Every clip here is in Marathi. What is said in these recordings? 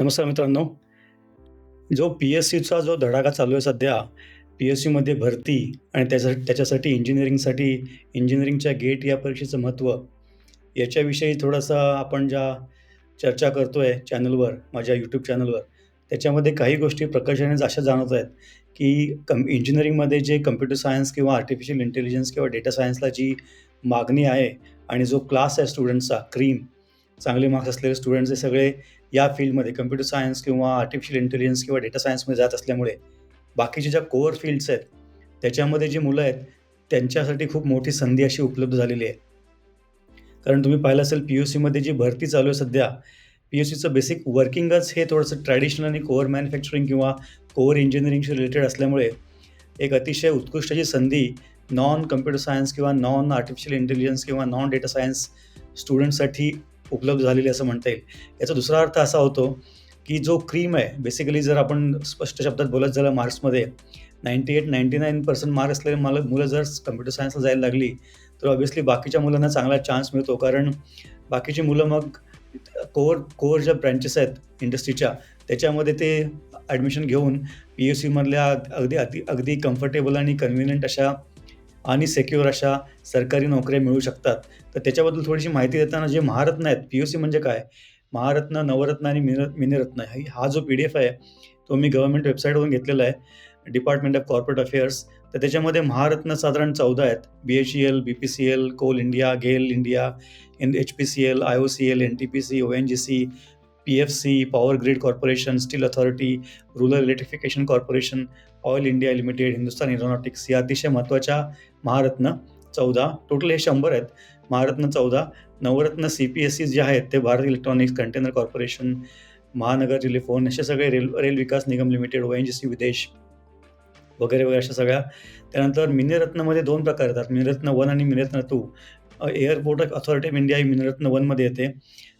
नमस्कार मित्रांनो. जो पी-एस-सीचा जो धडाका चालू आहे सध्या, पी-एस-सीमध्ये भरती आणि त्याच्या त्याच्यासाठी इंजिनिअरिंगसाठी इंजिनिअरिंगच्या गेट या परीक्षेचं महत्त्व, याच्याविषयी थोडासा आपण ज्या चर्चा करतो आहे चॅनलवर, माझ्या यूट्यूब चॅनलवर, त्याच्यामध्ये काही गोष्टी प्रकर्षाने अशा जाणवत आहेत, की कम इंजिनिअरिंगमध्ये जे कम्प्युटर सायन्स किंवा आर्टिफिशियल इंटेलिजन्स किंवा डेटा सायन्सला जी मागणी आहे आणि जो क्लास आहे स्टुडंट्सचा, क्रीम, चांगले मार्क्स असलेले स्टुडंट्स हे सगळे या फील्डमध्ये कम्प्युटर सायन्स किंवा आर्टिफिशियल इंटेलिजन्स किंवा डेटा सायन्समध्ये जात असल्यामुळे, बाकीच्या ज्या कोअर फील्ड्स आहेत, त्याच्यामध्ये जी मुलं आहेत, त्यांच्यासाठी खूप मोठी संधी अशी उपलब्ध झालेली आहे. कारण तुम्ही पाहिलं असेल पी-यू-सीमध्ये जी भरती चालू आहे सध्या, पी-यू-सीचं बेसिक वर्किंगच हे थोडंसं ट्रॅडिशनल आणि कोअर मॅन्युफॅक्चरिंग किंवा कोअर इंजिनिअरिंगशी रिलेटेड असल्यामुळे, एक अतिशय उत्कृष्ट अशी संधी नॉन कम्प्युटर सायन्स किंवा नॉन आर्टिफिशियल इंटेलिजन्स किंवा नॉन डेटा सायन्स स्टुडंटसाठी उपलब्ध झालेली असं म्हणता येईल. याचा दुसरा अर्थ असा होतो, की जो क्रीम आहे बेसिकली जर आपण स्पष्ट शब्दात बोलत झालं मार्क्समध्ये 98-99% मार्क असलेले मला मुलं जर कम्प्युटर सायन्सला जायला लागली, तर ऑब्व्हियसली बाकीच्या मुलांना चांगला चान्स मिळतो. कारण बाकीची मुलं मग कोर कोअर ज्या ब्रँचेस आहेत इंडस्ट्रीच्या, त्याच्यामध्ये ते ॲडमिशन घेऊन पी-यू-सीमधल्या अगदी अति अगदी कम्फर्टेबल आणि कन्व्हिनियंट अशा आणि सेक्युअर अशा सरकारी नोकऱ्या मिळू शकतात. तर त्याच्याबद्दल थोडीशी माहिती देताना जे महारत्न आहेत, पी-यू-सी म्हणजे काय? महारत्न, नवरत्न आणि मिन मिनीरत्न हा जो पी-डी-एफ आहे, तो मी गव्हर्नमेंट वेबसाईटवरून घेतलेला आहे. Department of corporate affairs. तर त्याच्यामध्ये महारत्न साधारण 14 आहेत. BHEL, BPCL, coal India, GAIL India, HPCL, IOCL, N T P C O N G C P F C power grid corporation, steel authority, rural electrification corporation, oil India limited, Hindustan aeronautics या अतिशय महत्त्वाच्या महारत्न 14 टोटल हे शंभर आहेत. महारत्न 14 नवरत्न सी-पी-एस-सी जे आहेत, ते Bharat electronics container corporation, Mahanagar telephone असे सगळे rail rail Vikas Nigam limited, ONGC Videsh वगैरे, वगैरे अशा सगळ्या. त्यानंतर मिनीरत्नमध्ये 2 प्रकार येतात. मिनरत्न वन आणि Miniratna 2. Airport authority of India ही मिनरत्न वनमध्ये येते.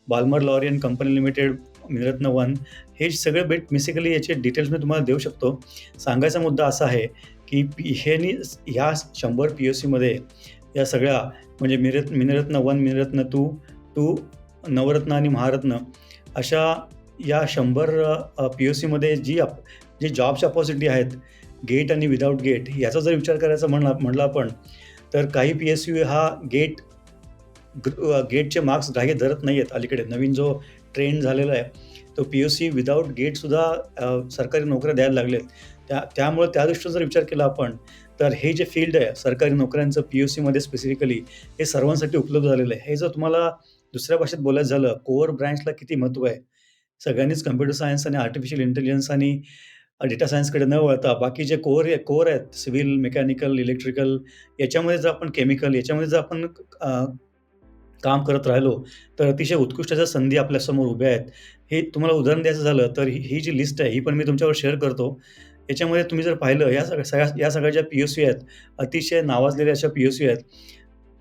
Balmer Lawrie company limited Miniratna one हे सगळे बेट बेसिकली याचे डिटेल्स मी तुम्हाला देऊ शकतो. सांगायचा मुद्दा असा आहे, की ह्यानी ह्या शंभर पी-यू-सीमध्ये या सगळ्या म्हणजे मिरत Miniratna one Miniratna two two Navratna आणि महारत्न अशा या शंभर पी-यू-सीमध्ये जी अप जी जॉब्स अपॉर्च्युनिटी आहेत, गेट आणि विदाऊट गेट याचा जर विचार करायचा म्हणला म्हणला आपण, तर काही पी-एस-यू हा गेट गेटचे मार्क्स ग्राह्य धरत नाही आहेत अलीकडे. नवीन जो ट्रेंड झालेला आहे, तो पी-यू-सी विदाऊट गेटसुद्धा सरकारी नोकऱ्या द्यायला लागलेत. त्या त्यामुळे त्या दृष्टीने जर विचार केला आपण, तर हे जे फील्ड आहे सरकारी नोकऱ्यांचं पी-यू-सीमध्ये स्पेसिफिकली हे सर्वांसाठी उपलब्ध झालेलं आहे. हे जर तुम्हाला दुसऱ्या भाषेत बोलायचं झालं, कोअर ब्रँचला किती महत्त्व आहे. सगळ्यांनीच कम्प्युटर सायन्स आणि आर्टिफिशियल इंटेलिजन्स आणि डेटा सायन्सकडे न वळता बाकी जे कोअर कोअर आहेत सिव्हिल, मेकॅनिकल, इलेक्ट्रिकल याच्यामध्ये जर आपण केमिकल याच्यामध्ये जर आपण काम करत राहिलो, तर अतिशय उत्कृष्ट अशा संधी आपल्यासमोर उभ्या आहेत. हे तुम्हाला उदाहरण द्यायचं झालं, तर ही जी लिस्ट आहे, ही पण मी तुमच्यावर शेअर करतो. याच्यामध्ये तुम्ही जर पाहिलं या सगळ्या सगळ्या या सगळ्या ज्या पी-यू-सी आहेत, अतिशय नावाजलेल्या अशा पी-यू-सी आहेत.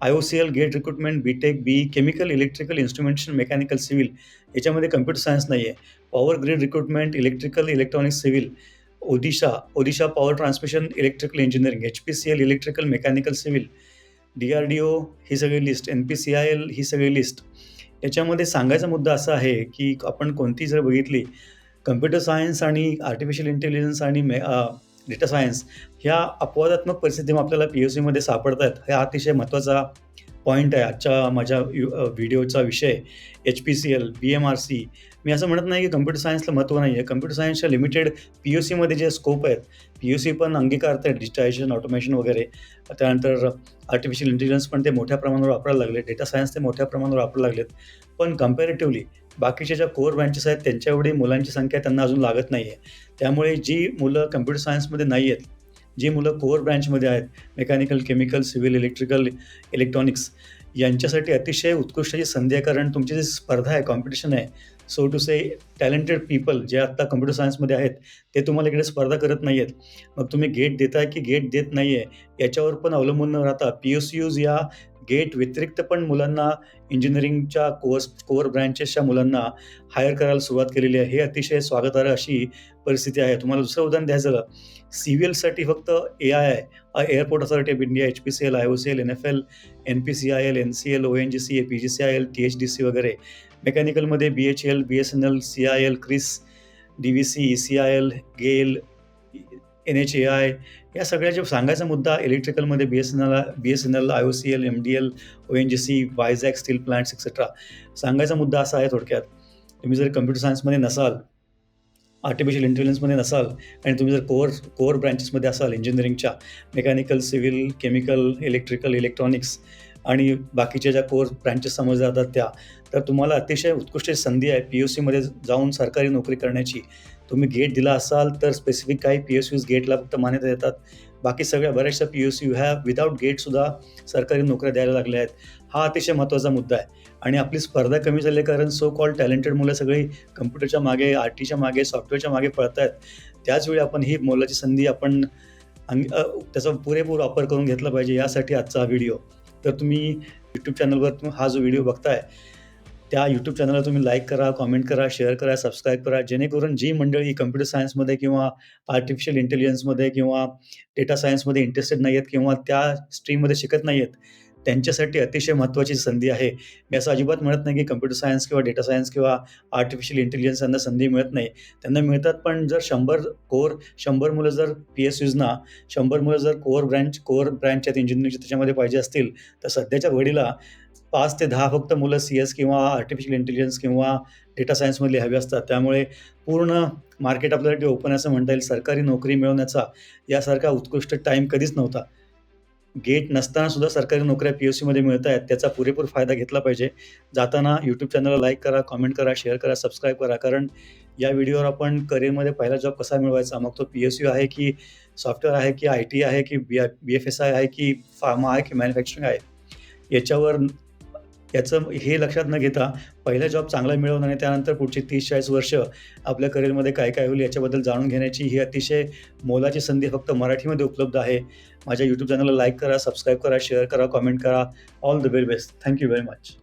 IOCL, GATE recruitment, B Tech, B chemical, electrical, instrumentation, mechanical, civil याच्यामध्ये कम्प्युटर सायन्स नाही आहे. Power grid recruitment, electrical, electronics, civil, Odisha Odisha power transmission, electrical engineering, HPCL, electrical, mechanical, civil, DRDO ही सगळी लिस्ट, एन-पी-सी-आय-एल ही सगळी लिस्ट. याच्यामध्ये सांगायचा मुद्दा असा आहे, की आपण कोणती जर बघितली, कम्प्युटर सायन्स आणि आर्टिफिशियल इंटेलिजन्स आणि मे डेटा सायन्स ह्या अपवादात्मक परिस्थिती आपल्याला पी-यू-सीमध्ये सापडतात हा अतिशय महत्त्वाचा पॉईंट आहे आजच्या माझ्या यू व्हिडिओचा विषय. एच-पी-सी-एल, बी-एम-आर-सी मी असं म्हणत नाही, की कम्प्युटर सायन्सला महत्त्व नाही आहे. कम्प्युटर सायन्सच्या लिमिटेड पी-यू-सीमध्ये जे स्कोप आहेत, पी-यू-सी पण अंगीकारत आहे डिजिटायझेशन, ऑटोमेशन वगैरे. त्यानंतर आर्टिफिशियल इंटेलिजन्स पण ते मोठ्या प्रमाणावर वापरायला लागले. डेटा सायन्स ते मोठ्या प्रमाणावर वापरायला लागलेत. पण कम्पॅरेटिव्हली बाकीच्या ज्या कोर ब्रँचेस आहेत, त्यांच्या एवढी मुलांची संख्या त्यांना अजून लागत नाही आहे. त्यामुळे जी मुलं कम्प्युटर सायन्समध्ये नाही आहेत, जी मुलं कोअर ब्रँचमध्ये आहेत, mechanical, chemical, civil, electrical, electronics यांच्यासाठी अतिशय उत्कृष्ट संधी आहे. कारण तुमची जी स्पर्धा आहे, कॉम्पिटिशन आहे, so to say talented people जे आत्ता कम्प्युटर सायन्समध्ये आहेत, ते तुम्हाला इकडे स्पर्धा करत नाही आहेत. मग तुम्ही गेट देताय की गेट देत नाही आहे, याच्यावर पण अवलंबून न राहता पी-यू-सी-यूज या गेट व्यतिरिक्त पण मुलांना इंजिनिअरिंगच्या कोर्स कोअर ब्रँचेसच्या मुलांना हायर करायला सुरुवात केलेली आहे. हे अतिशय स्वागतार्ह अशी परिस्थिती आहे. तुम्हाला दुसरं उदाहरण द्यायचं झालं, सिव्हिलसाठी फक्त AAI, airport authority of India, HPCL, IOCL, NFL, NPCIL, NCL, ONGC, a PGCIL, THDC वगैरे मेकॅनिकलमध्ये B H L BSNL, CIL, CRIS, DVC, ECIL, GAIL, NHAI या सगळ्याच्या सांगायचा मुद्दा इलेक्ट्रिकलमध्ये BSNL, BSNL, IOCL, MDL, ONGC, Vizag steel plants etcetera. सांगायचा मुद्दा असा आहे थोडक्यात, तुम्ही जर कम्प्युटर सायन्समध्ये नसाल, आर्टिफिशियल इंटेलिजन्समध्ये नसाल आणि तुम्ही जर कोअर कोअर ब्रँचेसमध्ये असाल इंजिनिअरिंगच्या mechanical, civil, chemical, electrical, electronics आणि बाकीच्या ज्या कोर्स ब्रँचेस समजल्या जातात त्या, तर तुम्हाला अतिशय उत्कृष्ट संधी आहे पी-यू-सीमध्ये जाऊन सरकारी नोकरी करण्याची. तुम्ही गेट दिला असाल तर स्पेसिफिक काही पी-एस-यूज गेटला फक्त मान्यता देतात. बाकी सगळ्या बऱ्याचशा पी-यू-सी ह्या विदाऊट गेटसुद्धा सरकारी नोकऱ्या द्यायला लागल्या आहेत. हा अतिशय महत्त्वाचा मुद्दा आहे आणि आपली स्पर्धा कमी झाली कारण सो कॉल टॅलेंटेड मुलं सगळी कम्प्युटरच्या मागे, आर टीच्या मागे, सॉफ्टवेअरच्या मागे पळत आहेत त्याचवेळी आपण ही मोलाची संधी आपण अंग त्याचा पुरेपूर वापर करून घेतला पाहिजे यासाठी आजचा हा व्हिडिओ. तर तुम्ही यूट्यूब चॅनलवर हा जो व्हिडिओ बघताय, त्या यूट्यूब चॅनलला तुम्ही लाईक करा, कॉमेंट करा, शेअर करा, सबस्क्राईब करा. जेणेकरून जी मंडळी कम्प्युटर सायन्समध्ये किंवा आर्टिफिशियल इंटेलिजन्समध्ये किंवा डेटा सायन्समध्ये इंटरेस्टेड नाही आहेत किंवा त्या स्ट्रीममध्ये शिकत नाही आहेत, त्यांच्यासाठी अतिशय महत्त्वाची संधी आहे. मी असं अजिबात म्हणत नाही की कम्प्युटर सायन्स किंवा डेटा सायन्स किंवा आर्टिफिशियल इंटेलिजन्स यांना संधी मिळत नाही. त्यांना मिळतात पण जर शंभर कोअर शंभर मुलं जर पी-एस-यूजना शंभर मुलं जर कोअर ब्रँच कोअर ब्रँच आहेत इंजिनिअरिंगच्या त्याच्यामध्ये पाहिजे असतील, तर सध्याच्या घडीला पाच ते दहा फक्त मुलं सी-एस किंवा आर्टिफिशियल इंटेलिजन्स किंवा डेटा सायन्समधली हवे असतात. त्यामुळे पूर्ण मार्केट आपल्यासाठी ओपन असं म्हणता येईल. सरकारी नोकरी मिळवण्याचा यासारखा उत्कृष्ट टाईम कधीच नव्हता. गेट नसताना सुद्धा सरकारी नोकऱ्या पी एस सीमध्ये मिळत आहेत. त्याचा पुरेपूर फायदा घेतला पाहिजे. जाताना यूट्यूब चॅनलला लाईक करा, कॉमेंट करा, शेअर करा, सबस्क्राईब करा. कारण या व्हिडिओवर आपण करिअरमध्ये पहिला जॉब कसा मिळवायचा, मग तो पी-एस-यू आहे की सॉफ्टवेअर आहे की आय-टी आहे की बी बी-एफ-एस-आय आहे की फार्मा आहे की मॅन्युफॅक्चरिंग आहे, याच्यावर याचं हे लक्षात न घेता पहिला जॉब चांगला मिळवणं आणि त्यानंतर पुढची 30-40 वर्ष आपल्या करिअरमध्ये काय काय होईल याच्याबद्दल जाणून घेण्याची ही अतिशय मोलाची संधी फक्त मराठीमध्ये उपलब्ध आहे. माझ्या यूट्यूब चॅनलला लाईक करा, सबस्क्राईब करा, शेअर करा, कमेंट करा. All the very best. Thank you very much.